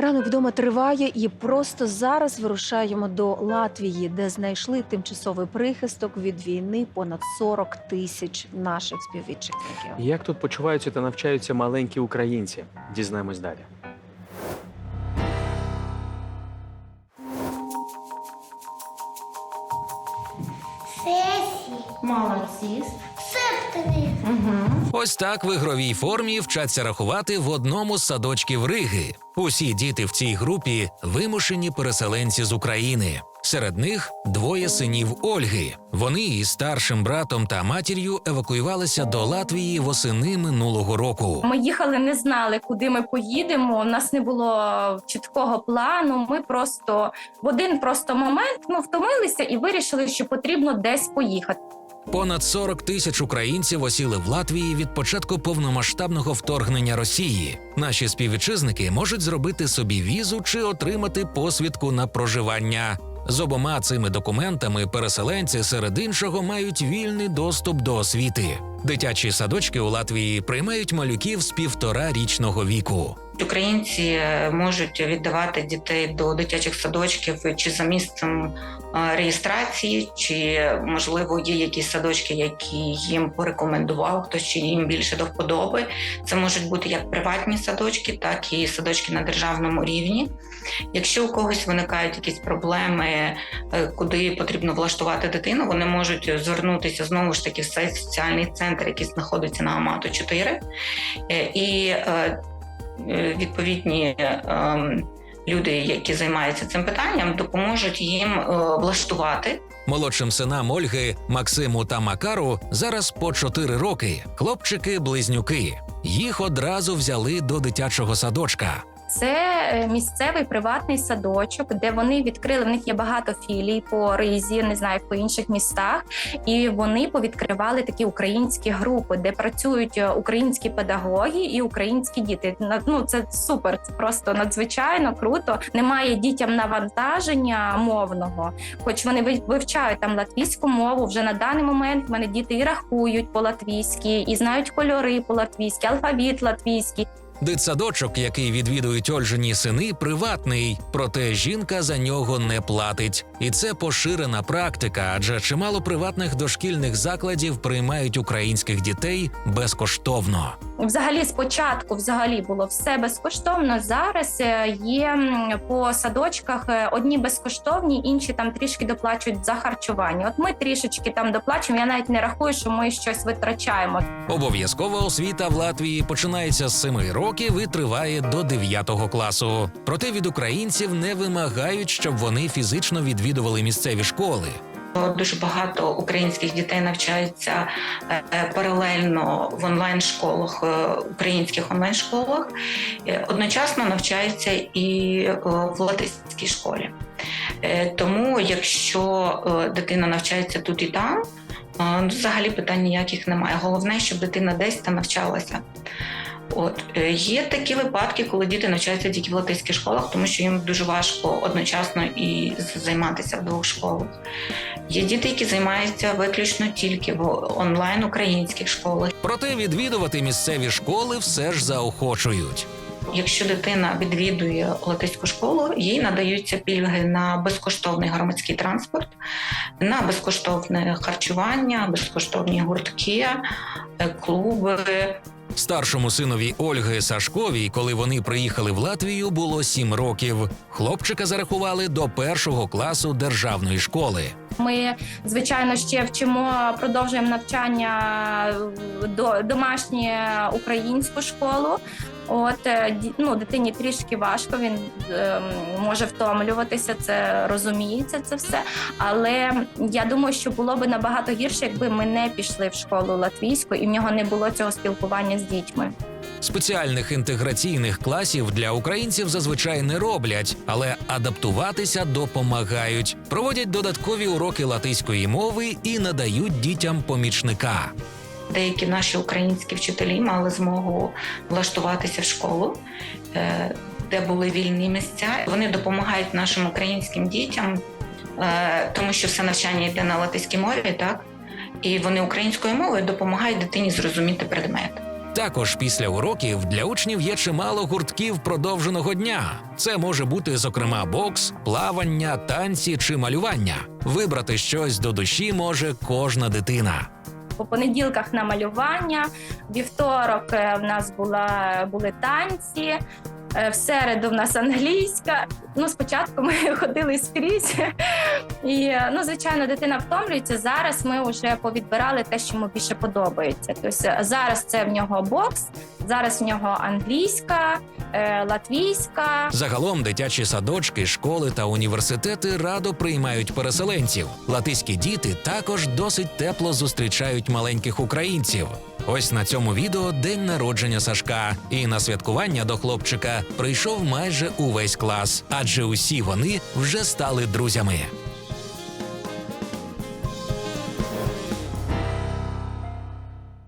Ранок вдома триває, і просто зараз вирушаємо до Латвії, де знайшли тимчасовий прихисток від війни понад 40 тисяч наших співвітчизників. Як тут почуваються та навчаються маленькі українці? Дізнаємось далі. Сесії, Молодці. Угу. Ось так в ігровій формі вчаться рахувати в одному з садочків Риги. Усі діти в цій групі вимушені переселенці з України. Серед них двоє синів Ольги. Вони із старшим братом та матір'ю евакуювалися до Латвії восени минулого року. Ми їхали, не знали, куди ми поїдемо. У нас не було чіткого плану. Ми просто в один просто момент ну втомилися і вирішили, що потрібно десь поїхати. Понад 40 тисяч українців осіли в Латвії від початку повномасштабного вторгнення Росії. Наші співвітчизники можуть зробити собі візу чи отримати посвідку на проживання. З обома цими документами переселенці серед іншого мають вільний доступ до освіти. Дитячі садочки у Латвії приймають малюків з півтора річного віку. Українці е, можуть віддавати дітей до дитячих садочків чи за місцем е, реєстрації, чи можливо є якісь садочки, які їм порекомендував хтось, чи їм більше до вподоби. Це можуть бути як приватні садочки, так і садочки на державному рівні. Якщо у когось виникають якісь проблеми, е, куди потрібно влаштувати дитину, вони можуть звернутися знову ж таки в соціальний центр, який знаходиться на Амату 4. Е, І е, відповідні ем, люди, які займаються цим питанням, допоможуть їм е, влаштувати Молодшим синам Ольги, Максиму та Макару зараз по 4 роки. Хлопчики-близнюки. Їх одразу взяли до дитячого садочка. Це е, місцевий приватний садочок, де вони відкрили. В них є багато філій по ризі, не знаю, по інших містах. І вони повідкривали такі українські групи, де працюють е, українські педагоги і українські діти. Ну це супер, це просто надзвичайно круто. Немає дітям навантаження мовного, хоч вони ви- вивчають там латвійську мову. Вже на даний момент в мене діти і рахують по латвійськи, і знають кольори по латвійськи, алфавіт латвійський. Дитсадочок, який відвідують Ольжині сини, приватний, проте жінка за нього не платить. І це поширена практика, адже чимало приватних дошкільних закладів приймають українських дітей безкоштовно. Взагалі, спочатку взагалі було все безкоштовно. Зараз е, є по садочках е, одні безкоштовні, інші там трішки доплачують за харчування. От ми трішечки там доплачуємо. Я навіть не рахую, що ми щось витрачаємо. Обов'язкова освіта в Латвії починається з 7 років і триває до 9 класу. Проте від українців не вимагають, щоб вони фізично відвідували місцеві школи. Дуже багато українських дітей навчаються е, паралельно в онлайн-школах, е, українських онлайн-школах, Е, одночасно навчаються і в латиській школі. Тому, якщо дитина навчається тут і там, ну, взагалі питань ніяких немає. Головне, щоб дитина десь та навчалася. От е, є такі випадки, коли діти навчаються тільки в латиських школах, тому що їм дуже важко одночасно і займатися в двох школах. Є діти, які займаються виключно тільки в онлайн українських школах. Проте відвідувати місцеві школи все ж заохочують. Якщо дитина відвідує латиську школу, їй надаються пільги на безкоштовний громадський транспорт, на безкоштовне харчування, безкоштовні гуртки, е, клуби, Старшому синові Ольги Сашковій, коли вони приїхали в Латвію, було сім років. Хлопчика зарахували до першого класу державної школи. Ми звичайно ще вчимо, продовжуємо навчання до домашнє українську школу. От е, ну, дитині трішки важко, він ем, може втомлюватися, це розуміється це все. Але я думаю, що було би набагато гірше, якби ми не пішли в школу латвійську і в нього не було цього спілкування з дітьми. Спеціальних інтеграційних класів для українців зазвичай не роблять, але адаптуватися допомагають. Проводять додаткові уроки латиської мови і надають дітям помічника. Деякі наші українські вчителі мали змогу влаштуватися в школу, е, де були вільні місця. Вони допомагають нашим українським дітям, е, тому що все навчання йде на латиській мові, так? І вони українською мовою допомагають дитині зрозуміти предмет. Також після уроків для учнів є чимало гуртків продовженого дня. Це може бути, зокрема, бокс, плавання, танці чи малювання. Вибрати щось до душі може кожна дитина. По понеділках на малювання, вівторок е, в нас була були танці. Е, В середу в нас англійська. Ну, спочатку ми ходили скрізь, і е, ну, звичайно, дитина втомлюється. Зараз ми вже повідбирали те, що йому більше подобається. Тобто е, зараз це в нього бокс, зараз в нього англійська, латвійська, Загалом дитячі садочки, школи та університети радо приймають переселенців. Латиські діти також досить тепло зустрічають маленьких українців. Ось на цьому відео день народження Сашка, і на святкування до хлопчика прийшов майже увесь клас, адже усі вони вже стали друзями.